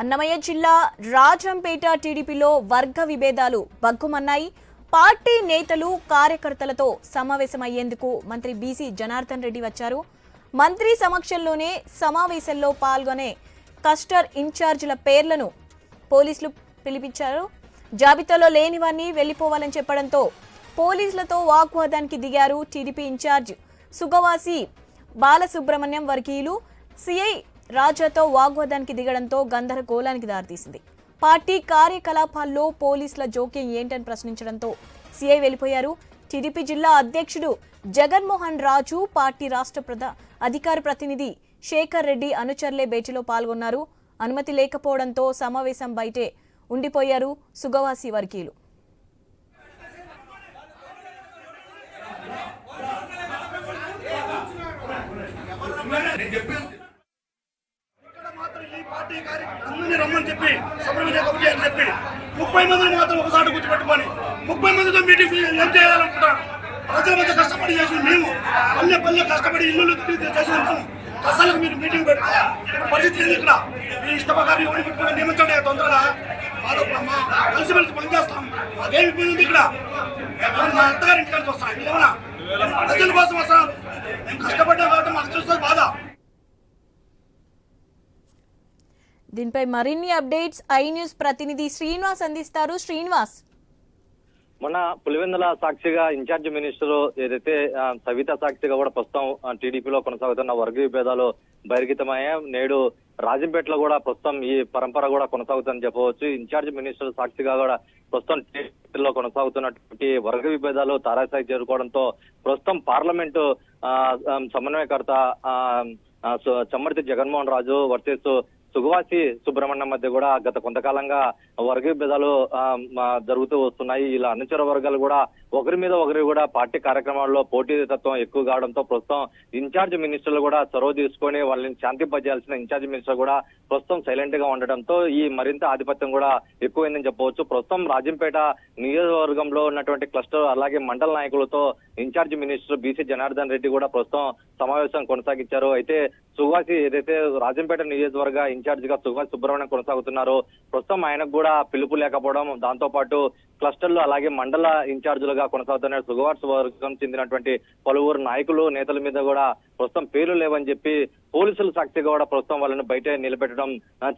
అన్నమయ్య జిల్లా రాజంపేట టీడీపీలో వర్గ విభేదాలు బగ్గుమన్నాయి పార్టీ నేతలు కార్యకర్తలతో సమావేశమయ్యేందుకు మంత్రి బీసీ జనార్దన్ రెడ్డి వచ్చారు. మంత్రి సమక్షంలోనే సమావేశంలో పాల్గొనే కస్టర్ ఇన్ఛార్జీల పేర్లను పోలీసులు పిలిపించారు. జాబితాలో లేని వారిని వెళ్ళిపోవాలని చెప్పడంతో పోలీసులతో వాగ్వాదానికి దిగారు టీడీపీ ఇన్ఛార్జ్ సుగవాసి బాలసుబ్రహ్మణ్యం వర్గీయులు. సిఐ రాజాతో వాగ్వాదానికి దిగడంతో గందరగోళానికి దారితీసింది. పార్టీ కార్యకలాపాల్లో పోలీసుల జోక్యం ఏంటని ప్రశ్నించడంతో సిఐ వెళ్ళిపోయారు టీడీపీ జిల్లా అధ్యక్షుడు జగన్మోహన్ రాజు పార్టీ రాష్ట్ర ప్రధా అధికార ప్రతినిధి శేఖర్ రెడ్డి అనుచరులే భేటీలో పాల్గొన్నారు. అనుమతి లేకపోవడంతో సమావేశం బయటే ఉండిపోయారు సుగవాసి వర్గీయులు. ఇక్కడ మాత్రం ఈ పార్టీ అందరినీ రమ్మని చెప్పి సమన్వయ కమిటీ అని చెప్పి ముప్పై మందిని మాత్రం ఒకసారి కూర్చోబెట్టుకొని ముప్పై మందితో మీటింగ్ ఏం చేయాలనుకుంటారు ప్రజల మధ్య కష్టపడి చేసిన మేము పల్లె పల్లె కష్టపడి ఇల్లు తిరిగి చేసిన అసలు మీరు మీటింగ్ పెడితే? పరిస్థితి ఏంది ఇక్కడ? మీ ఇష్ట ఎవరిని పెట్టుకుని నియమించండి తొందరగా? మాతో మా కలిసిమెలిసి పనిచేస్తాం. మాకేమి ఇబ్బంది ఉంది ఇక్కడ? మా అత్తగారి ఇంటికి వస్తాను ఏమన్నా? ప్రజల కోసం వస్తాను మేము కష్టపడ్డాం కాబట్టి మాకు తెలుస్తుంది బాధ. దీనిపై మరిన్ని అప్డేట్స్ ఐ న్యూస్ ప్రతినిధి శ్రీనివాస్ అందిస్తారు. శ్రీనివాస్. మొన్న పులివెందుల సాక్షిగా ఇన్ఛార్జ్ మినిస్టర్ ఏదైతే సవిత సాక్షిగా కూడా ప్రస్తుతం టీడీపీలో కొనసాగుతున్న వర్గ విభేదాలు బహిర్గతమయ్యా నేడు రాజంపేటలో కూడా ప్రస్తుతం ఈ పరంపర కూడా కొనసాగుతుందని చెప్పవచ్చు. ఇన్ఛార్జ్ మినిస్టర్ సాక్షిగా కూడా ప్రస్తుతం టీడీపీలో కొనసాగుతున్నటువంటి వర్గ విభేదాలు తారాస్థాయి చేరుకోవడంతో ప్రస్తుతం పార్లమెంటు ఆ, సమన్వయకర్త చమ్మర్తి జగన్మోహన్ రాజు వర్సెస్ సుగవాసి సుబ్రహ్మణ్యం మధ్య కూడా గత కొంతకాలంగా వర్గ విభేదాలు ఆ, జరుగుతూ వస్తున్నాయి. ఇలా అనుచర వర్గాలు కూడా ఒకరి మీద ఒకరి కూడా పార్టీ కార్యక్రమాల్లో పోటీ తత్వం ఎక్కువ కావడంతో ప్రస్తుతం ఇన్ఛార్జ్ మినిస్టర్లు కూడా చొరవ తీసుకొని వాళ్ళని శాంతింపజేయాల్సిన ఇన్ఛార్జ్ మినిస్టర్ కూడా ప్రస్తుతం సైలెంట్గా ఉండడంతో ఈ మరింత ఆధిపత్యం కూడా ఎక్కువైందని చెప్పవచ్చు. ప్రస్తుతం రాజంపేట నియోజకవర్గంలో ఉన్నటువంటి క్లస్టర్ అలాగే మండల నాయకులతో in-charge minister BC Janardhan Reddy కూడా ప్రస్తుతం సమావేశం కొనసాగించారు. అయితే సువాసి ఏదైతే రాజంపేట నియోజకవర్గ ఇన్ఛార్జ్గా సుభాష్ సుబ్రహ్మణ్యం కొనసాగుతున్నారో ప్రస్తుతం ఆయనకు కూడా పిలుపు లేకపోవడం దాంతో పాటు క్లస్టర్లు అలాగే మండల ఇన్ఛార్జీలుగా కొనసాగుతున్న సుగవార్స్ వర్గం చెందినటువంటి పలువురు నాయకులు నేతల మీద కూడా ప్రస్తుతం పేర్లు లేవని చెప్పి పోలీసుల సాక్షిగా కూడా ప్రస్తుతం వాళ్ళని బయట నిలబెట్టడం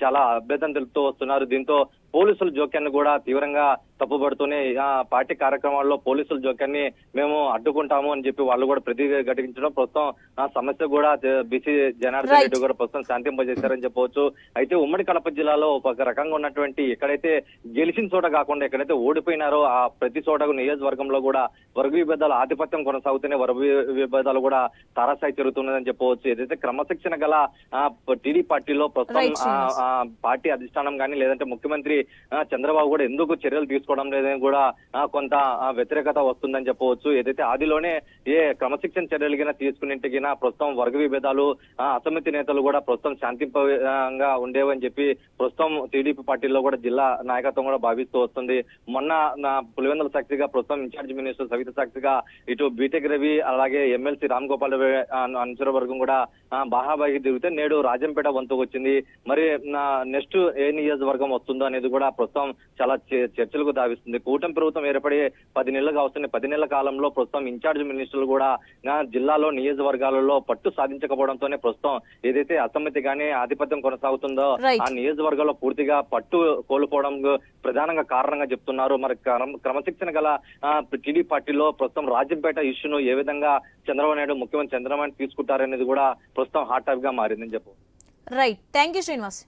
చాలా అభ్యర్థన తెలుపుతూ వస్తున్నారు. దీంతో పోలీసుల జోక్యాన్ని కూడా తీవ్రంగా తప్పుపడుతూనే ఆ, పార్టీ కార్యక్రమాల్లో పోలీసుల జోక్యాన్ని మేము అడ్డుకుంటాము అని చెప్పి వాళ్ళు కూడా ప్రతిఘటించడం ప్రస్తుతం ఆ సమస్య కూడా బీసీ జనార్దన్. రెడ్డి కూడా ప్రస్తుతం శాంతింపజేశారని చెప్పవచ్చు. అయితే ఉమ్మడి కడప జిల్లాలో ఒక రకంగా ఉన్నటువంటి ఎక్కడైతే గెలిచిన చోట కాకుండా ఎక్కడైతే ఓడిపోయినారో ఆ ప్రతి చోట నియోజకవర్గంలో కూడా వర్గ విభేదాలు ఆధిపత్యం కొనసాగుతూనే వర్గ విభేదాలు కూడా తారాస్థాయి జరుగుతున్నదని చెప్పవచ్చు. ఏదైతే క్రమశిక్షణ గల టీడీ పార్టీలో ప్రస్తుతం పార్టీ అధిష్టానం కానీ లేదంటే ముఖ్యమంత్రి చంద్రబాబు కూడా ఎందుకు చర్యలు తీసుకోవడం లేదని కూడా కొంత వ్యతిరేకత వస్తుందని చెప్పవచ్చు. ఏదైతే ఆదిలోనే ఏ క్రమశిక్షణ చర్యలు గిన తీసుకునింటిగిన ప్రస్తుతం వర్గ విభేదాలు అసమితి నేతలు కూడా ప్రస్తుతం శాంతింపంగా ఉండేవని చెప్పి ప్రస్తుతం టీడీపీ పార్టీలో కూడా జిల్లా నాయకత్వం కూడా భావిస్తూ వస్తుంది. మొన్న నా పులివెందుల సాక్షిగా ప్రస్తుతం ఇన్ఛార్జ్ మినిస్టర్ సవిత సాక్షిగా ఇటు బీటెక్ రవి అలాగే ఎమ్మెల్సీ రామ్ గోపాల్ అనుచర వర్గం కూడా ఆ, బాహాబాగి తిరిగితే నేడు రాజంపేట వంతుకు వచ్చింది మరి నా నెక్స్ట్ ఏ నియోజకవర్గం వస్తుందో అనేది కూడా ప్రస్తుతం చాలా చర్చలకు దావిస్తుంది కూటమి ప్రభుత్వం ఏర్పడి పది నెలలుగా వస్తుంది పది నెలల కాలంలో ప్రస్తుతం ఇన్ఛార్జ్ మినిస్టర్లు కూడా జిల్లాలో నియోజకవర్గాలలో పట్టు సాధించకపోవడంతోనే ప్రస్తుతం ఏదైతే అసమ్మతి గానీ ఆధిపత్యం కొనసాగుతుందో. ఆ నియోజకవర్గాల్లో పూర్తిగా పట్టు కోల్పోవడం ప్రధానంగా కారణంగా చెప్తున్నారు. మరి క్రమ- క్రమశిక్షణ గల టీడీ పార్టీలో ప్రస్తుతం రాజంపేట ఇష్యూను ఏ విధంగా చంద్రబాబు నాయుడు ముఖ్యమంత్రి చంద్రబాబు నాయుడు తీసుకుంటారనేది కూడా ప్రస్తుతం హాట్ టాపిక్గా మారిందని చెప్పు రైట్ థ్యాంక్ యూ శ్రీనివాస్